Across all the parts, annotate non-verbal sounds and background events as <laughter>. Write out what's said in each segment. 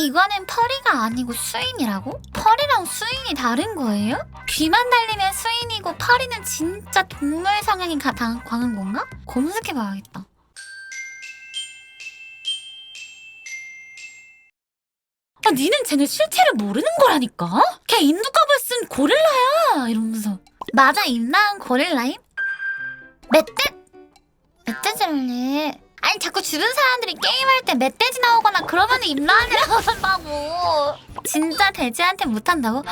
이거는 펄이가 아니고 수인이라고? 펄이랑 수인이 다른 거예요? 귀만 달리면 수인이고 펄이는 진짜 동물 성향이 강한 건가? 검색해봐야겠다. 아, 니는 쟤네 실체를 모르는 거라니까? 걔 인두갑을 쓴 고릴라야! 이러면서. 맞아, 임나은 고릴라임? 멧돼? 멧돼지를래. 아니, 자꾸 주변 사람들이 게임할 때 멧돼지 나오거나 그러면 임나은이라고 한다고. 진짜 돼지한테 못한다고?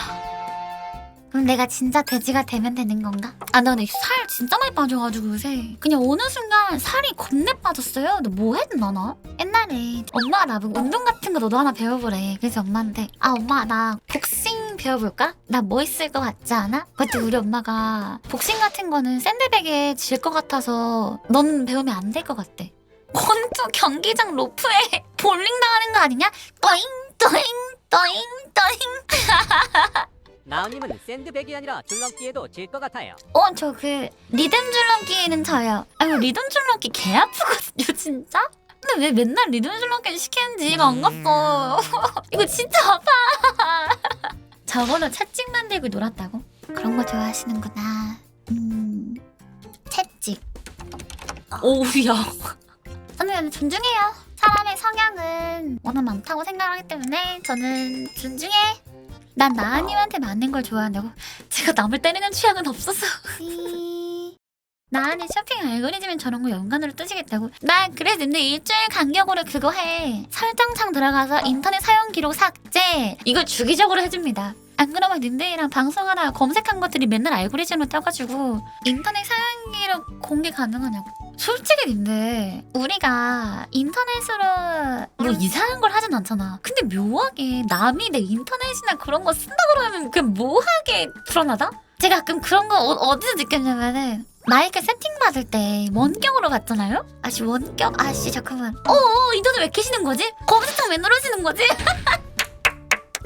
그럼 내가 진짜 돼지가 되면 되는 건가? 아, 나 근데 살 진짜 많이 빠져가지고 요새. 그냥 어느 순간 살이 겁내 빠졌어요. 너 뭐 했나, 나? 옛날에 엄마가 나보고 운동 같은 거 너도 하나 배워보래. 그래서 엄마한테, 아, 엄마, 나 복싱 배워볼까? 나 뭐 있을 것 같지 않아? 그때 우리 엄마가 복싱 같은 거는 샌드백에 질 것 같아서 넌 배우면 안 될 것 같대. 권투 경기장 로프에 <laughs> 볼링 당하는 거 아니냐? 떠잉, 떠잉, 떠잉, 떠잉. 나은님은 샌드백이 아니라 줄넘기에도 질 것 같아요. 어, 저 그 리듬 줄넘기는 저요. 아이고 리듬 줄넘기 개 아프거든요, 진짜. 근데 왜 맨날 리듬 줄넘기를 시키는지 이해가 안 갔어. <laughs> 이거 진짜 아파. <laughs> 저걸로 채찍 만들고 놀았다고? 그런 거 좋아하시는구나. 음, 채찍. 오우야. 저는 존중해요. 사람의 성향은 워낙 많다고 생각하기 때문에 저는 존중해. 난 나은님한테 맞는 걸 좋아한다고. 제가 남을 때리는 취향은 없어서. <laughs> 나은이 쇼핑 알고리즘엔 저런 거 연관으로 뜨시겠다고. 나 그래 근데 일주일 간격으로 그거 해. 설정창 들어가서 인터넷 사용 기록 삭제. 이거 주기적으로 해줍니다. 안 그러면 닌데이랑 방송하다 검색한 것들이 맨날 알고리즘으로 떠가지고 인터넷 사용 기록 공개 가능하냐고. 솔직히 근데 우리가 인터넷으로 뭐 이상한 걸 하진 않잖아. 근데 묘하게 남이 내 인터넷이나 그런 거 쓴다 그러면 그 묘하게 불안하다? 제가 가끔 그런 거 어, 어디서 느꼈냐면은 마이크 세팅 받을 때 원격으로 갔잖아요? 아씨 원격 아씨 잠깐만 어어 인터넷 왜 켜시는 거지? 검색창 왜 누르시는 거지? <laughs>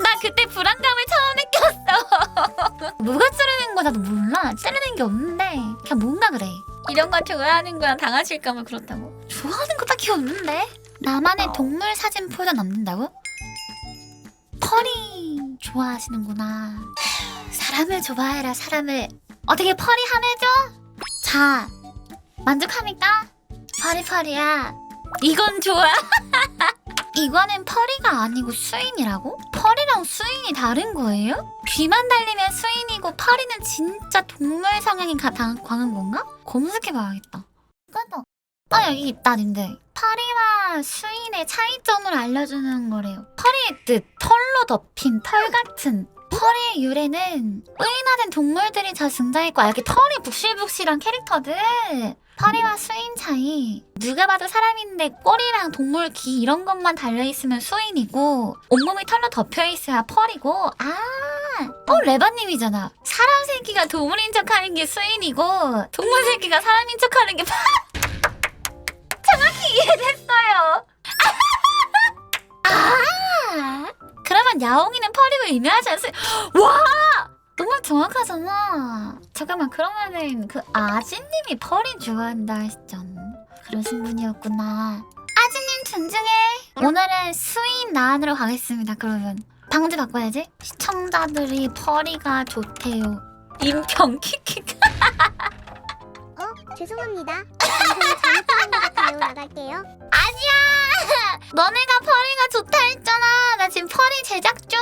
나 그때 불안감을 처음 느꼈어. <laughs> 누가 찌르는 거 나도 몰라. 찌르는 게 없는데 그냥 뭔가 그래. 이런 거 좋아하는 거야? 당하실까봐 그렇다고? 좋아하는 거 딱히 없는데? 나만의 동물 사진 포즈 남는다고? 펄이 좋아하시는구나. 사람을 좋아해라 사람을. 어떻게 펄이 하늘죠? 자 만족합니까? 펄이 펄이야. 이건 좋아 <laughs> 이거는 펄이가 아니고 수인이라고? 펄이랑 수인이 다른 거예요? 귀만 달리면 수인이고 펄이는 진짜 동물 성향이 가, 당, 강한 건가? 검색해봐야겠다 이거다 아 여기 있다 님들 펄이와 수인의 차이점을 알려주는 거래요 펄이의 뜻 털로 덮인 털 같은 펄의 유래는 의인화된 동물들이 잘 등장했고 아, 이렇게 털이 북실북실한 캐릭터들 펄이와 수인 차이 누가 봐도 사람인데 꼬리랑 동물 귀 이런 것만 달려있으면 수인이고 온몸이 털로 덮여있어야 펄이고 아, 어 레바님이잖아 사람 새끼가 동물인 척하는 게 수인이고 동물 새끼가 사람인 척하는 게 <laughs> 정확히 이해됐어요 <laughs> 아 그러면 야옹이는 펄이고 의미하지 않습니까? <gasps> 와! 너무 정확하잖아. 잠깐만 그러면은 그 아지님이 펄이 좋아한다 하셨잖아. 그러신 분이었구나. 아지님 존중해. 오늘은 수인 나안으로 가겠습니다. 그러면 방지 바꿔야지. 시청자들이 펄이가 좋대요. 인평 킥킥. <laughs> 어? 죄송합니다. 방송이 잘못된 것 같아요. 나갈게요. 아니야! 너네가 펄이가 좋다 했잖아. 나 지금 펄이 제작 중.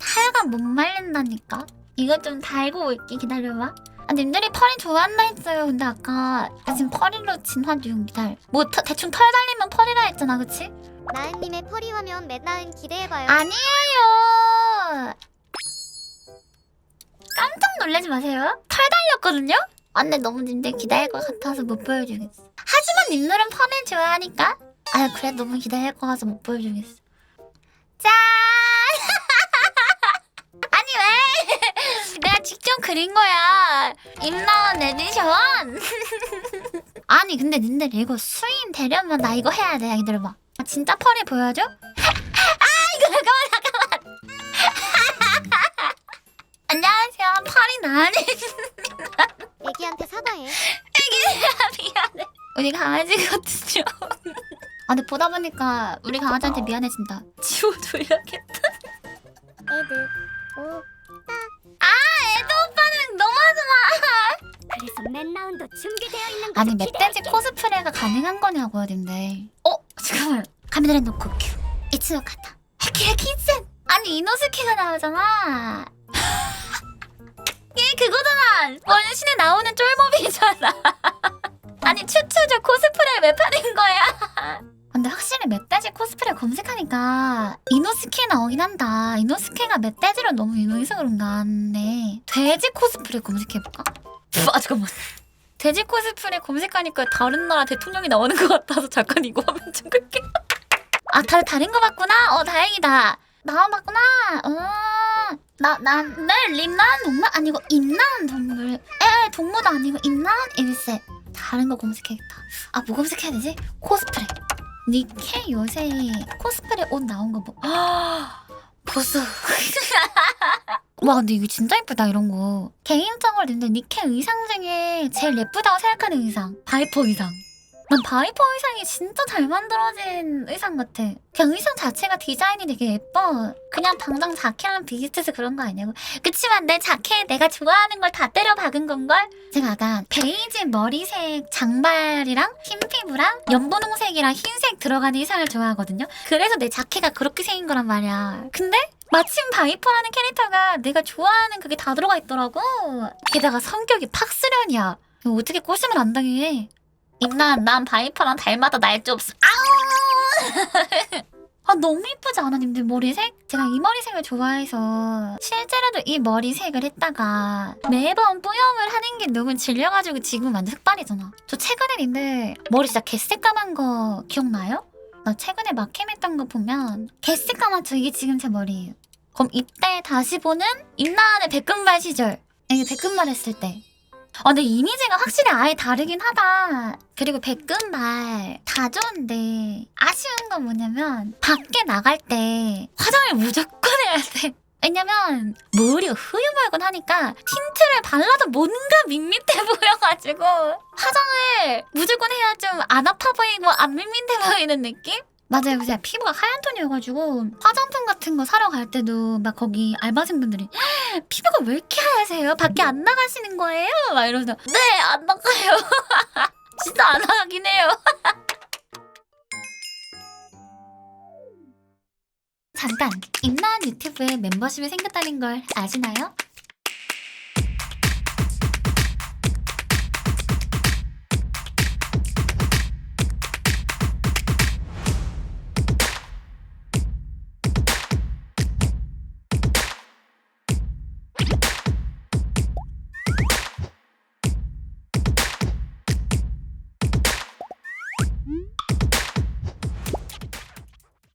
하여간 못 말린다니까. 이거 좀 달고 올게 기다려봐. 아, 님들이 펄이 좋아한다 했어요. 근데 아까 나 지금 펄이로 진화 중 기다려. 뭐 터- 대충 털 달리면 펄이라 했잖아, 그치? 나은님의 퍼리 화면 맨나은 기대해봐요. 아니에요. 깜짝 놀라지 마세요. 털 달렸거든요? 아, 근데 너무 님들 기다릴 것 같아서 못 보여주겠어. 하지만 님들은 펄을 좋아하니까. 아, 그래 너무 기다릴 것 같아서 못 보여주겠어. 짠! 직접 그린 거야. 임나원 에디션. <laughs> 아니 근데 님들 이거 수인 되려면 나 이거 해야 돼. 기다려봐. 아, 진짜 펄이 보여줘? <laughs> 잠깐만 잠깐만 <laughs> 안녕하세요 팔이 나네 애기한테 사과해. 미안해 우리 강아지거든요 아 근데 보다 보니까 우리 강아지한테 미안해진다 지 줘줘야겠다. 애드 오 그래서 맨 라운드 준비되어 있는 거 아니 멧돼지 코스프레가 가능한 거냐고요, 근데. 어 잠깐만. 카메라를 놓고 큐. 이츠노 카타. 헤키레 키zen. 아니 이노스케가 나오잖아. 얘 그거잖아. 원신에 나오는 쫄모비잖아. <laughs> 아니 추추죠 코스프레 왜 파는 거야? 근데 확실히 멧돼지 코스프레 검색하니까 이노스케 나오긴 한다. 이노스케가 멧돼지로 너무 유명해서 그런가 네 돼지 코스프레 검색해볼까? 아 잠깐만. 돼지 코스프레 검색하니까 다른 나라 대통령이 나오는 것 같아서 잠깐 이거 한번 찍을게. 아 다들 다른 거 봤구나? 어 다행이다. 나만 봤구나. 어. 나나내 림난 동물 아니고 임난 동물. 에 동물도 아니고 임난 일세. 다른 거 검색해야겠다. 아 뭐 검색해야 되지? 코스프레. 니케 요새 코스프레 옷 나온 거 뭐? 아 <gasps> 보수. <laughs> 와 근데 이거 진짜 예쁘다 이런 거. 개인적으로 근데 니케 의상 중에 제일 예쁘다고 생각하는 의상 바이퍼 의상. 난 바이퍼 의상이 진짜 잘 만들어진 의상 같아. 그냥 의상 자체가 디자인이 되게 예뻐. 그냥 당장 자켓랑 비슷해서 그런 거 아니냐고. 그치만 내 자켓 내가 좋아하는 걸 다 때려 박은 건걸? 제가 약간 베이지 머리색 장발이랑 흰 피부랑 연분홍색이랑 흰색 들어가는 의상을 좋아하거든요. 그래서 내 자켓가 그렇게 생긴 거란 말이야. 근데 마침 바이퍼라는 캐릭터가 내가 좋아하는 그게 다 들어가 있더라고. 게다가 성격이 팍스련이야. 어떻게 꼬심을 안 당해. 임난 난 바이퍼랑 닮아도 날조 없어. 아우! <laughs> 아 너무 이쁘지 않아 님들 머리색? 제가 이 머리색을 좋아해서 실제로도 이 머리색을 했다가 매번 뿌염을 하는 게 너무 질려가지고 지금 완전 흑발이잖아. 저 최근에 님들 머리 진짜 개새까만 거 기억나요? 나 최근에 마캠했던 거 보면 개새까맣죠? 이게 지금 제 머리예요. 그럼 이때 다시 보는 임나은의 백금발 시절. 이게 백금발 했을 때. 아, 근데 이미지가 확실히 아예 다르긴 하다. 그리고 백금발 다 좋은데 아쉬운 건 뭐냐면 밖에 나갈 때 화장을 무조건 해야 돼. 왜냐면 머리가 흐유멀건 하니까 틴트를 발라도 뭔가 밋밋해 보여가지고 화장을 무조건 해야 좀 안 아파 보이고 안 밋밋해 보이는 느낌? 맞아요. 제가 피부가 하얀 톤이어가지고 화장품 같은 거 사러 갈 때도 막 거기 알바생분들이 피부가 왜 이렇게 하얘세요? 밖에 안 나가시는 거예요? 막 이러면서 네 안 나가요. <laughs> 진짜 안 나가긴 해요. <laughs> 잠깐 임나은 유튜브에 멤버십이 생겼다는 걸 아시나요?